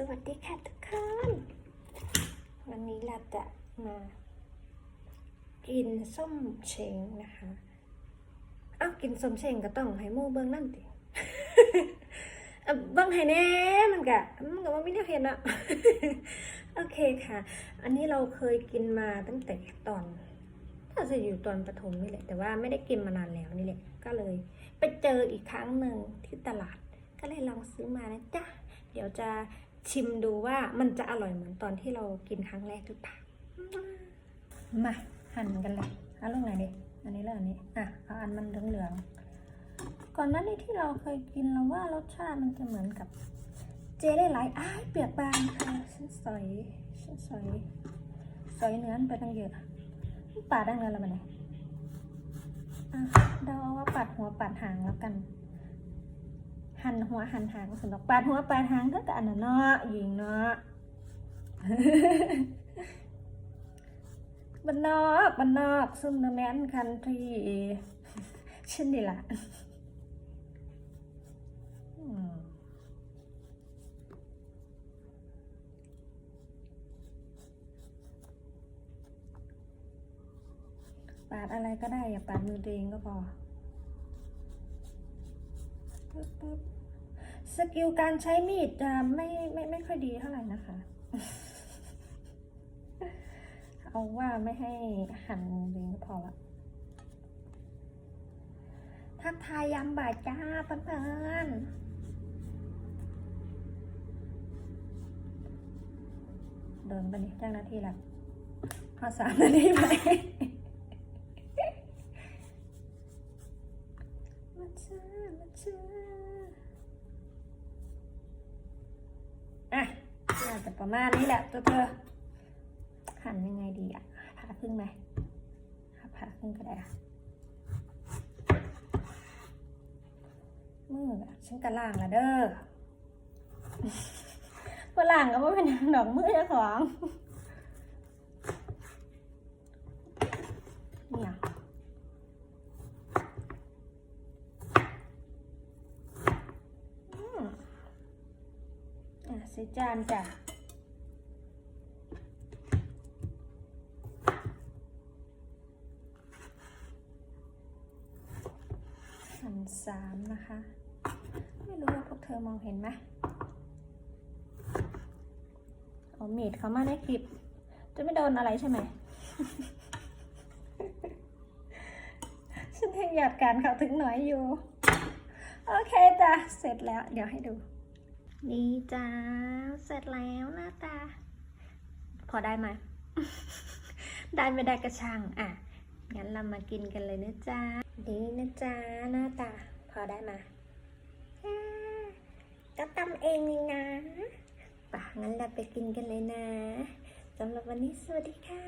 สวัสดีค่ะทุกคน วันนี้เราจะมากินส้มเชงนะคะเอ้ากินส้มเชงก็ต้องให้มูเบิ้งนั่นติเบิ้งให้แน่มันกะมันก็ว่าไม่ได้เห็นอะโอเคค่ะ อันนี้เราเคยกินมาตั้งแต่ตอนถ้าจะอยู่ตอนประถมนี่แหละ แต่ว่าไม่ได้กินมานานแล้วนี่แหละ ก็เลย ไปเจออีกครั้งหนึ่งที่ตลาด ก็เลยลองซื้อมานะจ๊ะ เดี๋ยวจะ ชิมดูว่ามันจะอร่อยเหมือนตอนที่เรากินครั้งแรกหรือเปล่า มาหั่นกันเลยเอาเรื่องไหนดีอันนี้เรื่องอันนี้ อะเอาอันมันเหลืองๆก่อนหน้านี้ที่เราเคยกินเราว่ารสชาติมันจะเหมือนกับเจได้หลายอ้ายเปียกบางค่ะฉันสอยฉันสอยสอยเนื้อไปตั้งเยอะปาดได้เงินแล้วมันเนี่ยอะเดาเอาว่าปัดหัวปัดหางแล้วกัน หันหัวหันหางสำหรับปาดหัวปาดหางก็กอันนั้นเนาะหญิงเนาะบันนอกบันนอกซุ่มเนแมนคันทีเช่นนี่ล่ะปาดอะไรก็ได้อย่าปาดมือตัวเองก็พอปึ๊บปึ๊บ สกิลการใช้มีดจะไม่ไม่ไม่ค่อยดีเท่าไหร่นะคะ เอาว่าไม่ให้หั่นเองก็พอละทักทายยามบ่ายจ้าเพื่อนๆเดินไปนี่จ้างนาทีละพอสามนาทีไหมมาจ้ามาจ้า อะน่าจะประมาณนี้แหละตัวเธอหั่นยังไงดีอะผ่าครึ่งไหมผ่าครึ่งก็ได้อะมืออะฉันกระล่างละเด้อว่าล่างก็ว่าเป็นดอกมือเจ้าของเนี่ยอืมอะใส่จานจ้ะหันสามนะคะ ไม่รู้ว่าพวกเธอมองเห็นไหมเอามีดเขามาในคลิป จะไม่โดนอะไรใช่ไหมฉันยังหยาดการเขาถึงหน่อยอยู่ โอเคจ้ะ เสร็จแล้ว เดี๋ยวให้ดู นี่จ้า เสร็จแล้วหน้าตา พอได้ไหม ได้ไม่ได้กระชังอะ งั้นเรามากินกันเลยนะจ๊ะดีนะจ๊ะหน้าตา พอได้มาก็ตำเองนี่นะป่ะงั้นเราไปกินกันเลยนะสำหรับวันนี้สวัสดีค่ะ